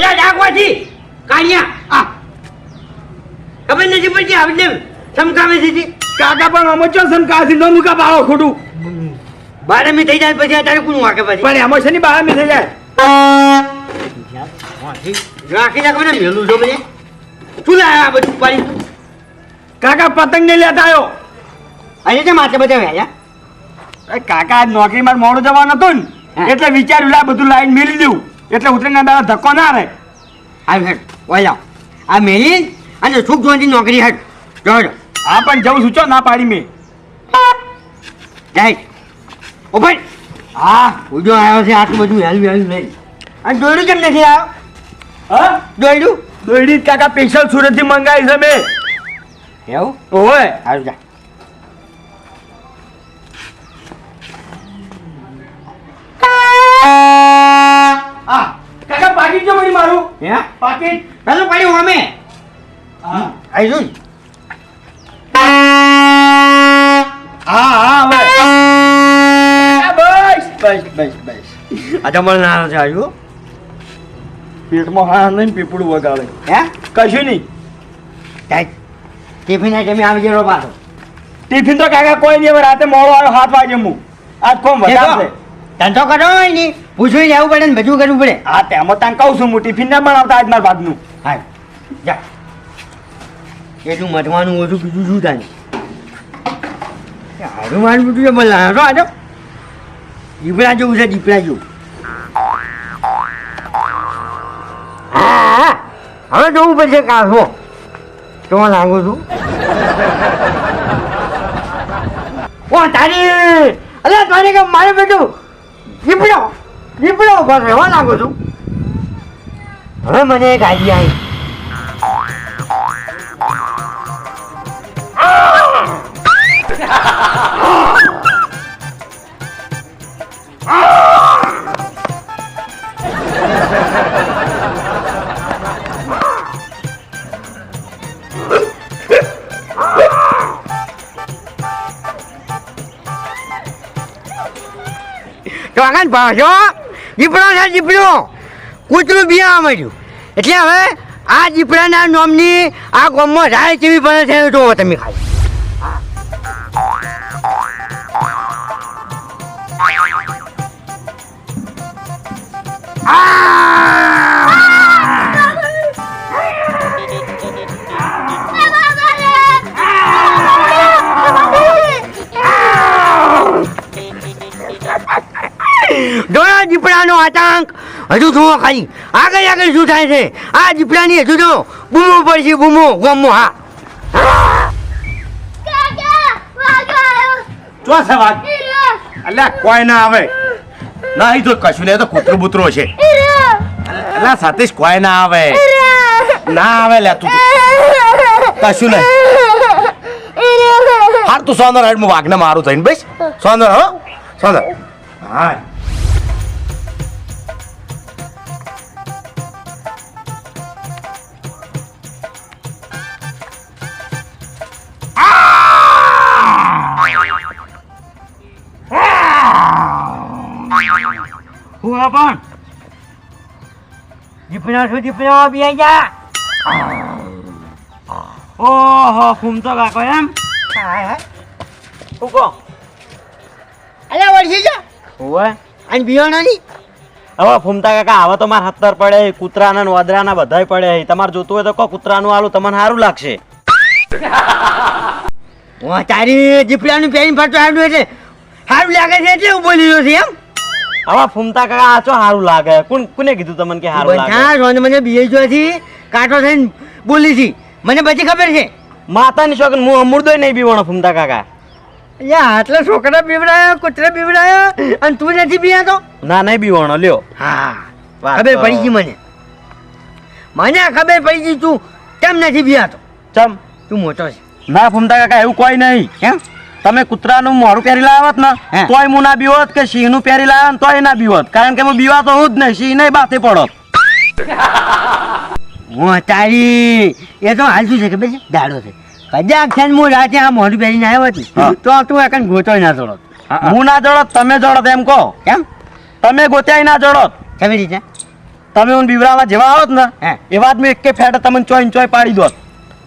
અલ્યા ડાકવાથી કાઢ્યા આ. ખબર નથી પડતી આપણે ચમકાવે છે કાકા પણ આમાં ચો સંકાસી નો મુકા બાળો ખોટું? બારે મી થઈ જાય પછી અત્યારે કોણ વાગે પછી? પણ એમાં છે ને બારમી થઈ જાય. રાખી નાખો ને મેલું છો બધે શું લાયા આ બધું પાડી કાકા પતંગ ને લેતા આવ્યો અહીંયા છે માથે બધા વહેલા કાકા આજ નોકરી માં મોડું જવાનું હતું ને એટલે વિચાર્યું લા બધું લાઈન મેલી દઉં. એટલે ઉતરીને દાદા ધક્કો ના રહે. આ હેડ ઓલા આ મેલી અને સુખ જોવાની નોકરી હેડ. જોડ આ હા પણ જવું સૂચો ના પાડી મેં. જાય. ઉપર હા. ઉજો આવ્યો છે આટલું બધું હેલ્યું હેલ્યું લઈ અને દોડ્યું કેમ નથી આવ્યો? હા? દોડ્યું દોડી કાકા સ્પેશિયલ સુરતથી મંગાવી છે મેં. એવું? ઓય. સારું જા. કાકા પાકીટ જો પડી મારું. હે? પાકીટ ચાલો પડ્યું અમે. હા. આવીશું હા હા હવે. બસ. બસ બસ બસ. આ તમારે ના છે આવ્યું પેટમાં હા નહીં પીપળું વગાડે. હે? કશું નહીં. જાય ટિફિન આઈટમ આવી ગયો પાછો. ટિફિન તો કાકા કોઈ નહીં હવે રાતે મોડો આવ્યો સાત વાગે હું આજ કોમ વધારે ધંધો કરો હોય ને પૂછવું પડે ને બધું કરવું પડે. હા તેમાં તને કહું છું હું ટિફિન ના બનાવતા આજ મારા ભાગનું હા જા. એટલું મટવાનું ઓછું બીજું શું થાય હારું મારું બધું છે મને હારો આજો દીપડા જેવું છે દીપડા જેવું. હા હા. હવે જોવું પડશે કાશો તો લાગુ છું? ઓ તારી! અરે તારી કે મારે બેઠું દીપડો દીપડો ઊભો રહેવા લાગુ છું હવે મને એક આઈડિયા આવી તો આગળ ભાષો દીપડો છે દીપડો? કૂતરું બિયા મળ્યું એટલે હવે આ દીપડાના નોમની આ ગામમાં રાય કેવી બને છે જોવો તમે ખાલી. દોડા દીપડાનો આતંક. હજુ જુઓ ખાલી. આગળ આગળ શું થાય છે? આ દીપડાની હજુ જો બૂમો પડશે બૂમો ગમો હા. ચો છે વાત? અલ્યા કોઈ ના આવે. ના અહીં તો કશું નહીં તો કૂતરો બૂતરો છે અલ્યા સતીશ કોઈ ના આવે. ના આવે લે તું કશું નહીં. હાર. તું સોંદર હેડ હું વાઘને મારું થઈને બસ. સોંદર હો. સોંદર. હા. આ પણ દીપડા શું દીપડા બી જા ઓહો ફૂમતો કાકો એમ તું કહો અલ્યા વળગી જા હોવે અને બિયાણા ની હવે ફૂમતા કાકા હવે તો મારે હત્તર પડે કૂતરાના ને વાદરાના બધાય પડે તમારે જોતું હોય તો કહો કૂતરાનું આલું તમને સારું લાગશે તારી દીપડાનું પેન ફરતો આવ્યું એટલે સારું લાગે છે એટલે હું બોલી રહ્યો છું એમ હવે ફૂમતા કાકા આ હારું લાગે? કોણ કોને કીધું તમને કે હારું લાગે? બધા રોન મને બીએ જોથી કાટો થઈને બોલી છી મને બધી ખબર છે. માતાની શોખન હું અમૃતોય નહીં પીવાનો ફૂમતા કાકા. યા આટલા છોકરા બીવડાયો કૂતરા બીવડાયો અને તું નથી બીયાતો ના નહીં બીવાણો લ્યો. હા ખબર પડી ગઈ મને. મને ખબર પડી ગઈ તું કેમ નથી બીયાતો ચમ. તું મોટો છે. ના ફૂમતા કાકા એવું કોઈ નહીં. કેમ? તમે કૂતરાનું મોઢું પહેરી લાવત ને તોય હું ના બીવત કે સિંહનું પહેરી લાવે ને તોય ના બીવત. કારણ કે હું બીવા તો હું જ નહીં સિંહ નહીં બાથે પડત. હું તારી એ તો હાલ શું છે કે ભાઈ દાડો છે. કદાચ છે ને હું રાતે આ મોઢું પહેરીને આવ્યો હતી તો તું એક ગોતો ના જોડત હું ના જોડત તમે જોડત એમ કહો. કેમ? તમે ગોત્યાય ના જોડત કેવી રીતે? તમે હું બીવરાવા જેવા આવત ને. એવા જ મેં એક ફેટ તમને ચોઈ ચોય પાડી દો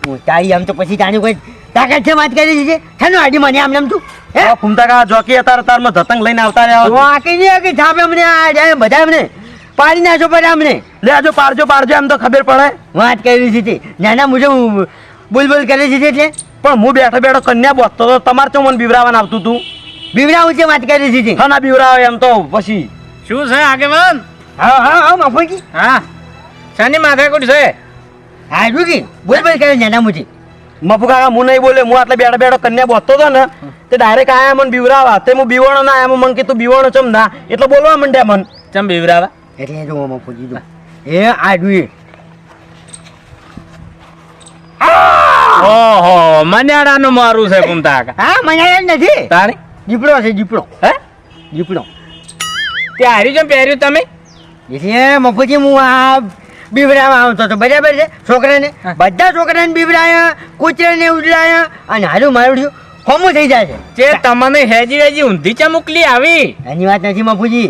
હું તારી આમ તો પછી તારી કોઈ તાકાત છે વાત કરી છે? થાનો આડી મને આમ નામ તું? હે? ફૂમતા કા જોકી અતાર અતારમાં ધતંગ લઈને આવતા રહ્યા હું આકી નહીં કે થાપે અમને આ જાય બધા અમને. પાડી નાજો પડે અમને. લે આજો પારજો પારજો એમ તો ખબર પડે. વાત કરી છે નાના મુજે બોલ બોલ કરે છે એટલે. પણ હું બેઠો બેઠો કન્યા બોસતો તો તમારે તો મને બીવરાવાને આવતું તું. બીવડાવું છે વાત કરી છે. હા ના બીવરાવે એમ તો પછી. શું છે આગેવાન? હા હા હા માફી હા. શાની માથાકૂટ છે? હા શું કે બોલ બોલ કરે નાના મુજબ મફુ કાકા હું નહીં બોલે હું આટલે બેઠો બેઠો કન્યા બોતો હતો ને તે ડાયરેક્ટ આયા મને બીવરાવા તે હું બીવણો ના આયા મને કીધું બીવણો ચમ ના? એટલે બોલવા માંડ્યા મન. ચમ બીવરાવા એટલે જો મફોજી જો એ આડવી ઓહો મન્યાડાનું મારું છે કુમતા કાકા હા મન્યાડા નથી. તારે? દીપડો છે દીપડો. હે? દીપડો. તે હાર્યું જેમ પહેર્યું તમે? એટલે મફુજી હું આ બીવડામાં આવતો હતો બરાબર છે? છોકરાને? બધા છોકરાને બીવડાયા કૂતરાને ઉજડાયા અને હારું મારું થયું થઈ જાય છે જે તમને હેજી હેજી ઊંધી ચા મોકલી આવી. એની વાત નથી મફુજી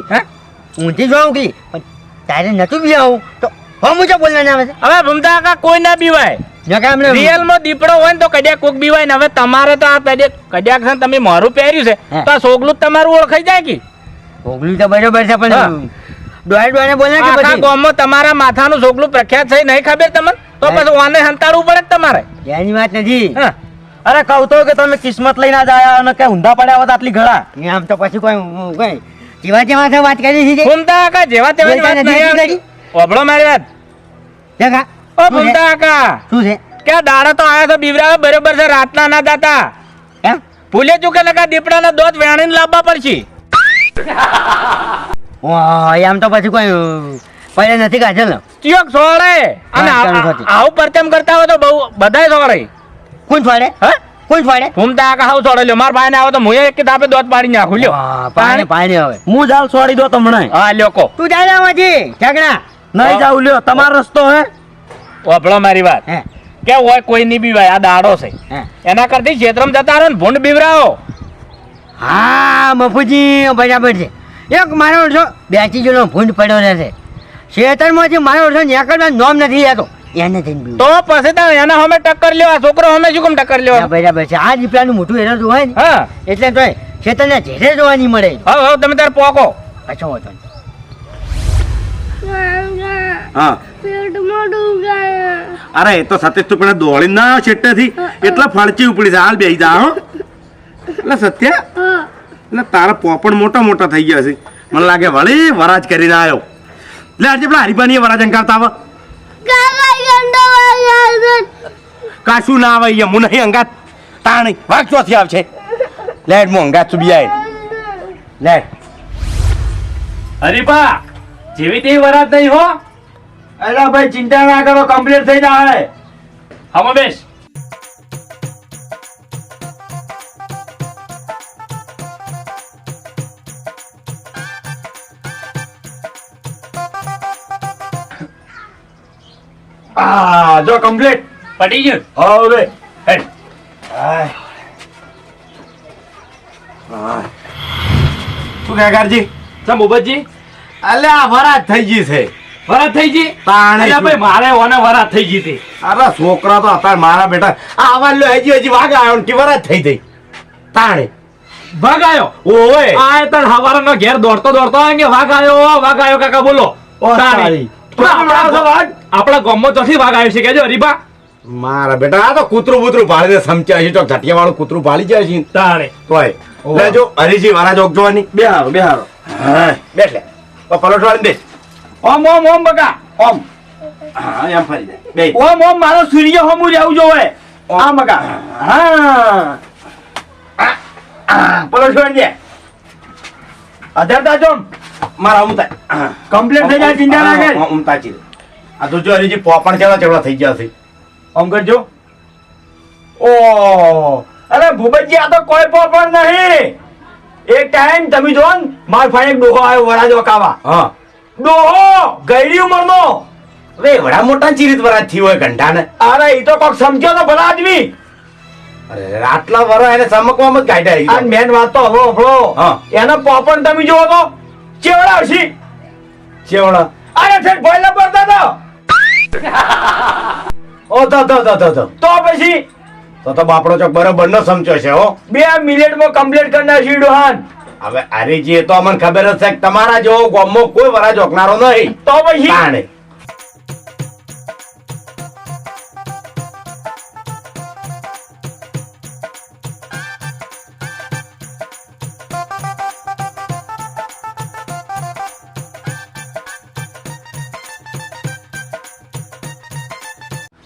ઊંધી જો મોકલી પણ તારે નતું બી આવું તો હોમું ચા બોલવાના આવે છે. હવે ભૂમતા કાકા કોઈ ના બીવાય. નકા રિયલમાં દીપડો હોય ને તો કડિયાક કોક બીવાય ને હવે તમારે તો આ કડિયાક છે તમે મારું પહેર્યું છે તો આ સોગલું તમારું ઓળખાઈ જાય કે? તો બરોબર છે. પણ દોડે દોડે બોલે કે પછી? ગામમાં તમારા માથાનું સોગલું પ્રખ્યાત છે નહીં ખબર તમને? તો પછી વાને હંતાડવું પડે તમારે? એની વાત નથી. અરે કહું તો કે તમે કિસ્મત લઈને જ આયા અને કે ઊંધા પડ્યા હોત આટલી ઘડા આમ તો પછી કોઈ કઈ જેવા જેવા છે વાત કરી છે ફૂમતા કાકા જેવા તેવા વાત નથી. ઓભળો મારી વાત. જગા ઓ ફૂમતા? કાકા શું છે? ક્યાં દાડા તો આયા તો બીવરા બરોબર છે રાતના ના દાતા એમ? ભૂલે ચૂકે લગા દીપડાના દોત વેણીને લાવવા પડશે. આમ તો પછી કોઈ પડે નથી કાઢે ને. ચિયોક સોળે. અને આવું પરચમ કરતા. હોય તો બહુ બધાય સોળે. કોણ ફાડે હા? કોણ ફાડે તો કાકા હાવ સોળે લ્યો. મારા ભાઈને આવો તો હું એક ધાપે દોત પાડી નાખું લ્યો. પાણી પાણી હવે હું જાલ છોડી દો તમને હા લ્યો કો. તું જા માજી ઝઘડા નહીં જાવ લ્યો. તમારો રસ્તો હે. ઓભળો મારી વાત. હે. કે હોય કોઈ નહીં બીવાય? આ દાડો છે. હે. એના કરતી ક્ષેત્રમાં જતા રહો ને ભૂંડ બીવરાવો. હા મફુજી બરાબર છે. એક મારો ઓળખો બેચી જેલો ભૂંડ પડ્યો રહેશે. શેતરમાંથી મારો ઓળખો નીકળવા નોમ નથી લેતો. એને થઈને તો પછી તો એના અમે ટક્કર લ્યો છોકરો સામે શું કેમ ટક્કર લ્યો હા, બરાબર છે. આ દીપડાનું મોટું હેરો જોવાય ને? હા. એટલે તો શેતરને ઝેરે જોવા નહીં મળે. હા હા તમે તાર પોકો. અચ્છા હોતો. હા. અરે એ તો સતીશ તું પણ દોડી ના છેટ્ટેથી. એટલે ફળચી ઉપડી છે. હાલ બેસી જા હો. એટલે સત્યા? એટલે તારા પોપડ મોટા મોટા થઈ ગયા છે. મને લાગે વળી વરાજ કરીને આવ્યો લે આજે પેલા હરિભાની વરાજ અંકારતા આવે. કાશું ના આવે અહીંયા હું નહીં અંગાત. તાણી વાઘ ચોથી આવશે. લેટ હું અંગાત છું બી લેટ હરિભા જેવી તેવી વરાજ નહીં હો. અરે ભાઈ ચિંતા ના કરો કમ્પ્લીટ થઈ જાય હવે બેસ. આ જો કમ્પ્લીટ પટી ગયું? હવે હેડ. શું કાકારજી કારજી ચમ ઉભજી અલે આ વરાજ થઈ ગઈ છે. વરાત થઈ ગઈ? તાણે ભાઈ મારે ઓને વરાત થઈ ગઈ હતી. અરે છોકરા તો હતા મારા બેટા આ આવા લો હજી હજી વાગ આવ્યો ને કે વરાજ થઈ ગઈ. તાણે. વાઘ આયો ઓય આ તણ હવારનો ઘેર દોડતો દોડતો કે વાઘ આયો કાકા બોલો. ઓ. તારી. પણ આપણા ગામમાં ચોથી વાઘ આવ્યો છે કેજો હરીબા. મારા બેટા આ તો કૂતરું બૂતરું પાડીને સમચ્યા છે તો ઘટિયા વાળું કૂતરું પાડી જાય છે. તાણે. તોય. લેજો હરીજી વરાજ ઓક જોવાની. બે હારો બે હારો હા. બેઠ લે. તો પલોઠવાળી બેસ. ઓમ ઓમ ઓમ બકા. ઓમ. હા એમ ફરી જાય બે ઓમ ઓમ મારો સૂર્ય હમુ રહેવું જોવે. આ મકા હા. પલોઠવાળી દે. અધર જોમ મારા ઉમતા કમ્પ્લીટ થઈ જાય ચિંતા ના કર. અમતા ચી આ તો જો હરીજી પોપણ ચેવડા ચેવડા થઈ ગયા છે. ઓમ કરજો. ઓ અરે ભૂપતજી આ તો કોઈ પોપણ નહીં. એક ટાઈમ તમે જો ને માર ફાઈ એક ડોહો આવ્યો વરાજો કાવા. હા. ડોહો ગયડી ઉંમરનો. હવે વડા મોટા ચીરીત વરાજથી હોય ઘંટાને અરે એ તો કોક સમજ્યો તો ભલા આદમી. અરે આટલા વરો એને ચમકવામાં જ કાઢ્યા મેન વાત તો હવે હા. એનો પોપણ તમે જોવો તો ચેવડા હશી ચેવડા. અરે છે ભોયલા પડતા તો. ઓ તો તો તો તો તો પછી? તો તો બાપડો ચોક બરોબર ન સમજો છે હો. બે મિનિટમાં કમ્પ્લીટ કરી નાખી ડોહાન. હવે હરીજી એ તો અમને ખબર જ છે કે તમારા જેવો ગોમો કોઈ વરા જોકનારો નહીં. તો પછી?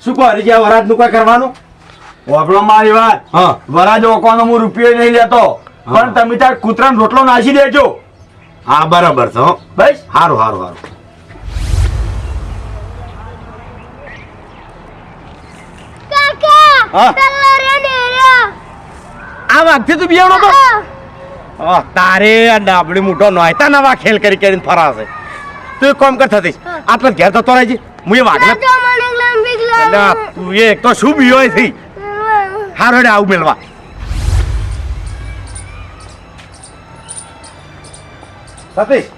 શું કહો હરીજી આ વરાતનું કઈ કરવાનું? વાપરો મારી વાત. હા. વરાજ ઓકવાનો હું રૂપિયો નહીં લેતો. પણ તમે તાર કૂતરા રોટલો નાસી દેજો. હા બરાબર છે બસ. સારું સારું સારું આ વાગથી તું બિયાણો તો? તારે આ ડાબડી મોટો નોયતા નવા ખેલ કરી કરીને ફરાશે. તું એક કામ કર થતીશ. આટલે ઘેર થતો રહેજે. હું એ લંબી એટલે તું એક તો શું બીયો થઈ હારો આવું મેળવા. સતીશ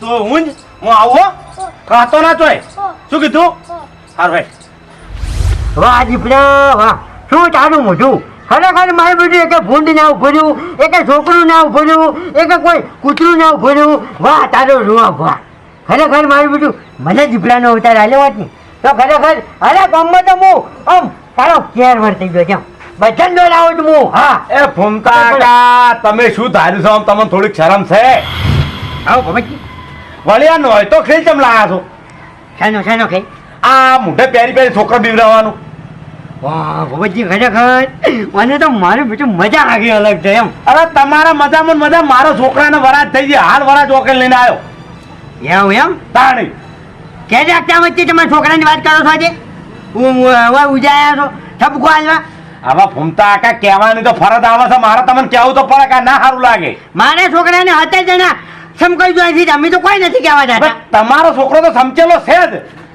તો હું હું આવો ખાતો ના તોય શું કીધું? હાર ભાઈ વાહ, દીપડા, વાહ. શું તારું મોઢું? ખરેખર મારે બધું એક ભૂંડ ના ઉભર્યું એક છોકરું ના ઉભર્યું એક કોઈ કૂતરું ના ઉભર્યું વાહ, તારો રૂવા વાહ ખરેખર મારું બધું મને દીપડાનો અવતાર આલ્યો હોત ને તો ખરેખર અરે ગામમાં તો હું આમ તારો કેર વર્તી ગયો છે બચન દોડાવું છું હું હા. એ ફૂમતા કા તમે શું ધાર્યું છો? આમ તમને થોડીક શરમ છે? આવો ભગતજી વળ્યા નો હોય તો ખેલ ચમ લાયા છો? શેનો શેનો ખાઈ આ મોઢે પેરી પેરી છોકરો બીવડાવવાનું. વાહ ભગતજી ખરેખર? મને તો મારું બીજું મજા આવી અલગ છે એમ. અરે તમારા મજામાં ને મજા મારો છોકરાને વરાજ થઈ ગઈ હાલ વરાજ ઓકે લઈને આવ્યો. એમ એમ? તાણી. કે રાખતા વચ્ચે તમારા છોકરાની વાત કરો છો આજે? હું ઉજાયા છો. ઠપકો હાલવા. આવા ફૂમતા આકા કહેવાની તો ફરજ આવે છે. મારે તમને કહેવું તો પડે કે ના સારું લાગે. મારા છોકરાને હતા જણા સમકાઈ જોઈ છે અમે તો કોઈ નથી કહેવા હવે જતા તમારો છોકરો તો સમચેલો છે જ.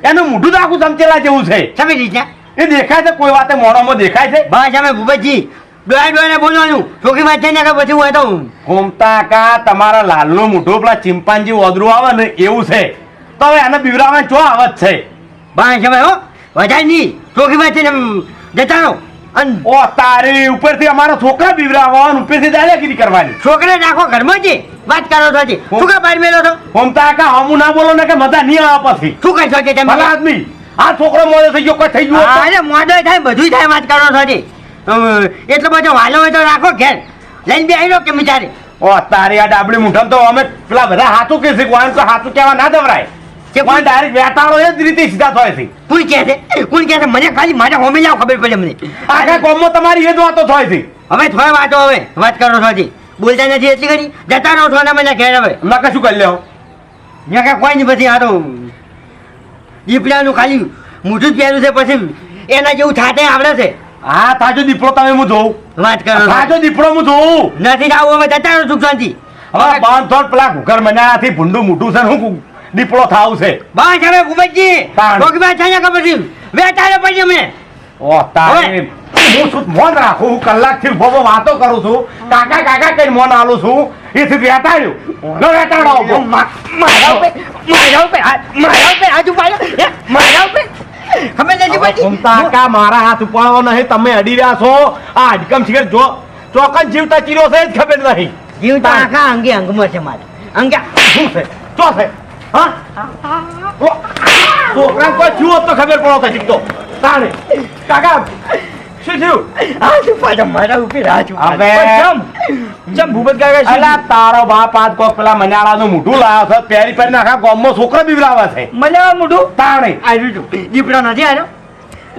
એનું મોઢું તો આખું સમચેલા જેવું છે. સમજી રીતે એ દેખાય છે કોઈ વાતે મોઢામાં દેખાય છે? બસ અમે ભૂપતજી ડોયા ડોયાને બોલવાનું. છોકરી વાત થઈને કે પછી હું તો ફૂમતા કા તમારા લાલનું મોઢું પેલા ચિંપાંજી ઓદરું આવે ને એવું છે. તો હવે એને બીવરાવા ચો આવત છે. ભાઈ અમે હો. વધારે નહીં. વાત થઈને જતા રહો અને ઓ તારી ઉપરથી અમારા છોકરા બીવરાવા અને ઉપરથી દાદાગીરી કરવાની. છોકરા નાખો ઘરમાં છે વાત કરો છો આજે શું કા બહાર મેલો તો ફૂમતા તાકા હમુ ના બોલો ને કે મજા નહીં આવે પછી. શું કરશો કે તમે? ભલા આદમી. આ છોકરો મોડો થઈ ગયો કોઈ થઈ ગયો અરે મોડો થાય બધું થાય વાત કરો છો આજે એટલો બધો વાલો હોય તો રાખો ઘેર. લઈને બે આવી કે બિચારે. ઓ તારી આ ડાબડી મુઠમ તો અમે પેલા બધા હાથું કે શીખવાનું તો હાથું કહેવા ના દવરાય. કે કોઈ ડાયરેક્ટ વેતાળો એ જ રીતે સીધા થાય છે. કોણ કહે છે? કોણ કહે છે? મને ખાલી મારા હોમે જાવ ખબર પડે મને આખા કોમો તમારી એ જ વાતો થાય છે. હવે થોડા વાતો હવે. વાત કરો છો બોલતા નથી એટલી કરી જતા રહો છો ને મને ઘેર હવે. મેં કશું કરી લેવો. મેં કાંઈ કોઈ નહીં પછી આ તો દીપડાનું ખાલી મોઢું જ પહેર્યું છે પછી એના જેવું થાતે આવડે છે. હા તાજો દીપડો તમે હું જોઉં. વાત કરો તાજો દીપડો હું જોઉં. નથી આવું હવે જતા રહો સુખ શાંતિ હવે બાંધો પેલા ઘર મને આથી ભૂંડું મોટું છે હું દીપડો થાવ છે. બસ હવે ભૂપતજી વાત થાય કે પછી? વેટાડે પછી અમે. ઓ તારે હું શું મોન રાખું? હું કલાકથી ઊભો વાતો કરું છું. કાકા કાકા કઈ મોન આલું છું. એથી વેટાડ્યું. ન વેટાડો. મારા ઉપર મારા ઉપર મારા ઉપર આજુ ઉપાડ્યો મારા ઉપર. ખબર નથી હવે કાકા મારા હાથ ઉપાડવો નહીં? તમે અડી રહ્યા છો. આ અડકમ શિખર જો ચોકન જીવતા ચીરો છે જ ખબર નહીં જીવતા આખા અંગે અંગમાં છે મારે. અંગે શું છે? ચો છે. હા? ઓ, કોઈ થયું તો ખબર પડો તો શીખતો. કાકા શું થયું? હાથ ઉપાડ્યો મારા ઉપર હાથ ઉપાડ્યો. હવે ચમ ભૂપત કાકા અલા તારો બાપ આજ કોક પેલા મનાળાનું મોઢું લાવ્યો છે પેરી પેરી આખા ગામમાં છોકરો બીવડાવે છે. મને મોઢું? તાણે. આવ્યું છું દીપડા નથી આવ્યો?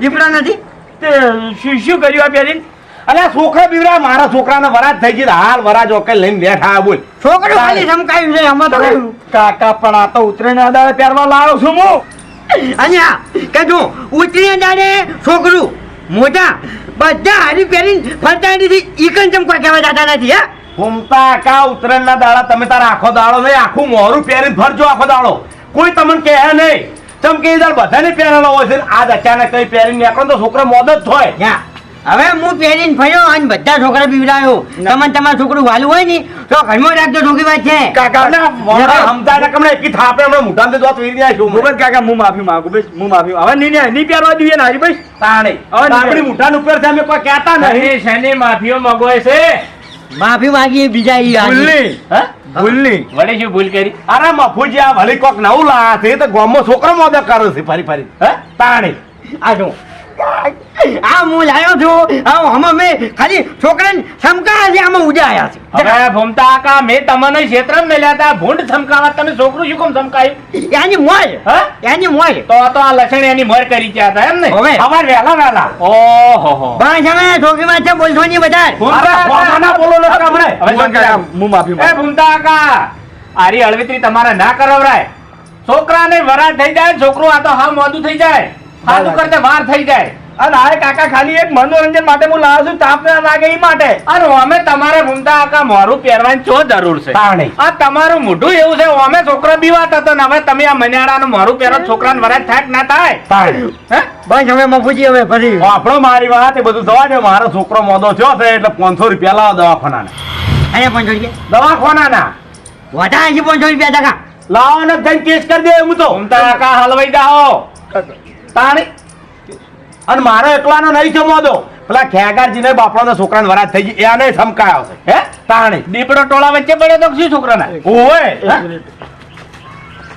દીપડા નથી? તે શું કર્યું આ પહેરીને? અલ્યા છોકરા બીવરા મારા છોકરાને વરાજ થઈ ગઈ હાલ વરાજ ઓકે લઈને બેઠા બોલ. છોકરો ખાલી સમકાયું છે તો કાકા પણ આ તો ઉતરેના અદાળે પહેરવા લાવ્યો છું હું. અહીંયા કે જો ઉતરી દાડે છોકરું મોટા બધા હારી પહેરીને ફરતા નથી ઈકન ચમ કોઈ કહેવા જતા નથી હે? ઘૂમતા કા ઉત્તરાયણના દાડા તમે તારા આખો દાડો નહીં આખું મોરું પહેરીને ફરજો આખો દાડો. કોઈ તમને કહે નહીં. ચમ કે દાડ બધાને પહેરેલો હોય છે આજ અચાનક કઈ પહેરીને નીકળો તો છોકરા મોદ જ થાય. હવે હું પહેરીને ફર્યો અને બધા છોકરા પીવડાયો તમને તમારું છોકરું વાલું હોય ને તો ઘરમાં રાખજો ઢોકી વાત છે. કાકા હમતા કમણે એકી થાપે હમણાં મોઢામાં દોત વીરી જાય શું ભૂપત કાકા હું માફી માંગુ ભાઈ હું માફી હવે નહીં નહીં નહીં પહેરવા દઈએ ને હારી ભાઈ તાણે. હવે આપણી મોઢાના ઉપર છે અમે કોઈ કહેતા નહીં શેની માફીઓ મગવાય છે માફી માંગીએ બીજા ઈ. ભૂલની. હા? ભૂલની. વળી શું ભૂલ કરી? અરે મફુજી આ ભલે કોક નવું લાયા છે તો ગામમાં છોકરો મોદક કરે છે ફરી ફરી. હે? તાણે. આ જો. આ હું લાયો છું. આ હમ મેં ખાલી છોકરાને સમકાયા છે આમાં ઉજાયા છે. હવે ભમતા કા મે તમને ક્ષેત્ર મેલ્યા હતા ભૂંડ સમકાવા તમે છોકરું શું કેમ ધમકાયું એની મોય હ? એની મોય તો તો આ લક્ષણ એની મોર કરી ગયા હતા એમ ને? હવે. હવાર વેલા વેલા ઓહો હો. બા જમે છોકરી ઢોકીમાં છે બોલશો ની બધા ભૂમતા બોલો લો હમણે હવે હું માફી એ ભમતા કા આરી અળવિત્રી તમારે ના કરવરાય. છોકરાને વરા થઈ જાય છોકરો આ તો હા મોદું થઈ જાય. હાથું કરતે વાર થઈ જાય. અને આ કાકા ખાલી એક મનોરંજન માટે હું લાવું છું તાપ ના લાગે એ માટે. અને અમે તમારે ભૂમતા કાકા મોરું પહેરવાની ચો જરૂર છે. આ તમારું મોઢું એવું છે અમે છોકરો બીવાત હતો ને હવે તમે આ મન્યાળાનું મોરું પહેરો છોકરાને વરાજ થાય ના થાય? બસ હવે મફુજી હવે ફરી. આપણો મારી વાત એ બધું દવા દે મારો છોકરો મોદો થયો છે એટલે પાંચસો રૂપિયા લાવો દવાખાના અહીંયા પાંચસો રૂપિયા? દવાખાના વધારે છે પાંચસો રૂપિયા દાખા લાવો ને જઈને કેસ કરી દે હું તો. કાકા હલવાઈ જાઓ. તાણે. અને મારો એકલાનો નહીં જમો પેલા ખેગારજીને બાપડાના છોકરાને વરાત થઈ ગઈ. એને ધમકાયો છે હે? તાણે. દીપડો ટોળા વચ્ચે પડ્યો તો શું છોકરાના? ઓય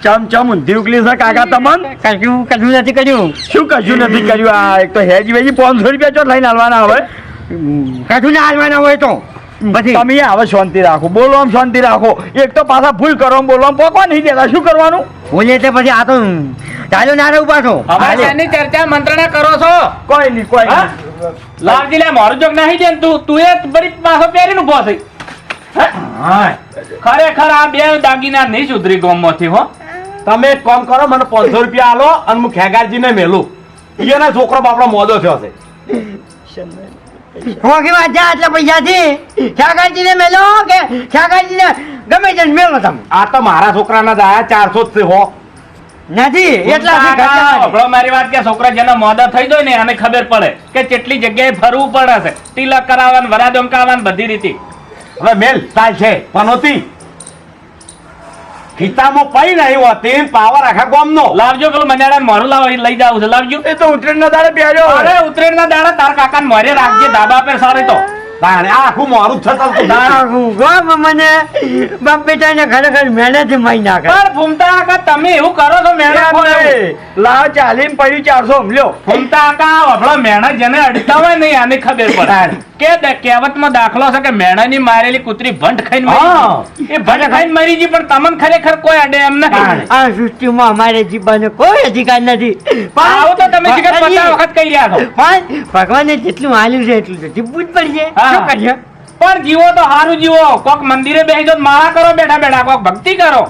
ચમ ચમ ઊંધી ઉકલી છે કાકા તમન? કશું કશું નથી કર્યું. શું કશું નથી કર્યું? આ એક તો હેજ વેજી પાંચસો રૂપિયા ચો લઈને હાલવાના હવે. કશું ના હાલવાના હોય તો. પછી તમે હવે શાંતિ રાખો. બોલો આમ શાંતિ રાખો. એક તો પાછા ભૂલ કરો બોલો. આમ પોકવા નહીં દેતા. શું કરવાનું? બોલે તે પછી આ તો ચાલો ના રહું પાછો હવે એની ચર્ચા મંત્રણા કરો છો? કોઈ નહીં કોઈ લાલજી લે મારું જોગ નહીં છે તું? તું એ બરી પાછો પહેરીને ઊભો થઈ. ખરેખર આ બે દાગીના નહીં સુધરી ગોમમાંથી હો. તમે એક કામ કરો મને પાંચસો રૂપિયા આલો અને હું ખેગારજીને મેલું. એના છોકરો બાપડો મોદો થયો છે. ઢોકીમાં જા એટલે પૈસાથી શાકાજીને મેલો કે શાકાજીને ગમે તે મેલો તમે? આ તો મારા છોકરાના દાયા ચારસો જ હો. નથી એટલા મારી વાત કે છોકરા જેનો મોદા થઈ જાય ને એને ખબર પડે કે કેટલી જગ્યાએ ફરવું પડે છે. તિલક કરાવવાનું વરાદ ઉમકાવવાનું બધી રીતે. હવે મેલ ચાલ છે પનોતી ખીચામાં પઈ નહીં હોતી પાવર આખા ગામનો. લાવજો પેલો મન્યાડા મારું લાવ લઈ જાવ છે લાવજો. એ તો ઉતરેણ ના દાડે પહેર્યો અરે ઉતરેણ ના દાડા તાર કાકા મોરે રાખજે દાબા પર સારે તો. તાણે આખું મારું જ છે ચાલતું આખું ગામ મને બાપ બેટાને ખરેખર મહેનત મહી નાખે. પણ ફૂમતા કાકા તમે એવું કરો છો મેણા ખોરે એવું. લાવ ચાલીને પડ્યું ચારસો લ્યો. ફૂમતા કાકા આપણો મેણા જેને અડતા હોય ને આને ખબર પડે. કે કહેવતમાં દાખલો છે કે મેણાની મારેલી કૂતરી ભંટ ખાઈને મરી. એ ભંટ ખાઈને મરી ગઈ પણ તમને ખરેખર કોઈ અડે એમ નહીં. આ સૃષ્ટિમાં અમારે જીવવાનો કોઈ અધિકાર નથી. પણ- આવું તો તમે શીખર પચાસ વખત કહી રહ્યા છો. પણ ભગવાને જેટલું હાલ્યું છે એટલું તો જીવવું જ પડશે. શું કરીએ? પણ જીવો તો સારું જીવો. કોક મંદિરે બેસી તો માળા કરો બેઠા બેઠા. કોક ભક્તિ કરો.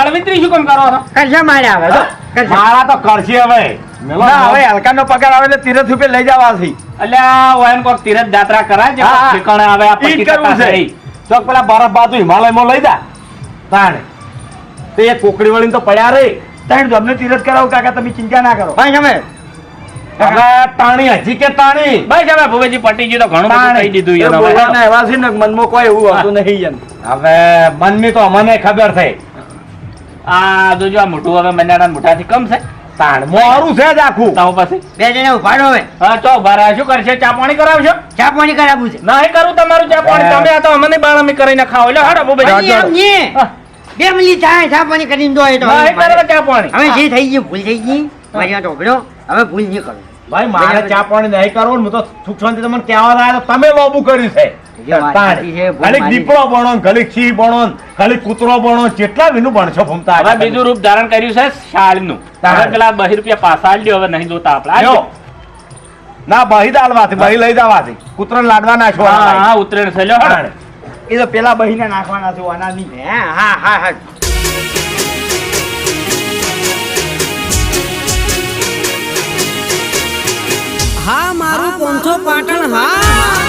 અળવિત્રી શું કેમ કરો છો? કરશે મારે આવે તો? કરશે. તો કરશે હવે. ના હવે હલકાનો પગાર આવે એટલે તીરથ રૂપિયા લઈ જવાથી. અલ્યા ઓયન કોક તીરથ યાત્રા કરાય છે કોક હા. ઠેકાણે આવે આ ઈ કરવું છે. સહી. પેલા બરફ બાજુ હિમાલયમાં લઈ જા. તાણે. તે કોકડી વળીને તો પડ્યા રે. ત્રણ તમને તીરથ કરાવું કાકા તમે ચિંતા ના કરો. ભાઈ તમે તાણી હજી કે તાણી? બસ હવે ભુવેજી પટી ગયું તો ઘણું બધું કહી દીધું યાર બોલવાના એવા છે ને મનમાં કોઈ એવું હતું નહીં એમ. હવે મનની તો અમને ખબર થઈ આ જોજો આ મોટું હવે મન્યાડા મોટાથી કમ છે. તાણ મોરું છે જ આખું. તાવ પછી. બે જણા ઉભાડો હવે. હા ચો બારા શું કરશે? ચા પાણી કરાવશો? ચા પાણી કરાવવું છે. નહીં કરું તમારું ચા પાણી. તમે આ તો અમને બાળામી કરીને ખાઓ. એટલે હાડો એમ બે થાય ચા પાણી કરીને દો એ તો. નહીં કરો ચા પાણી. હવે જે થઈ ગયું ભૂલ થઈ ગઈ. મારી હવે ભૂલ નહીં કરું. ભાઈ મારે ચા પાણી નહીં કરો હું તો સુખ શાંતિ તમને કહેવા લાયા તો તમે બાબુ કર્યું છે. ખાલી દીપડો બણો ખાલી સિંહ બણો ખાલી કૂતરો બણો જેટલા વિનું ભણશો ભમતા હવે બીજું રૂપ ધારણ કર્યું છે શાળનું તારે. પેલા બહી રૂપિયા પાછા આલજો હવે નહીં જોતા આપણે. લ્યો. ના બહી દાલવાથી બહી લઈ જવાથી. કૂતરો લાડવા નાખવા હા હા ઉતરેણ છે લ્યો. એ તો પેલા બહીને નાખવાના છે અનાજની હા હા હા. હા મારું કોંથો પાટણ હા.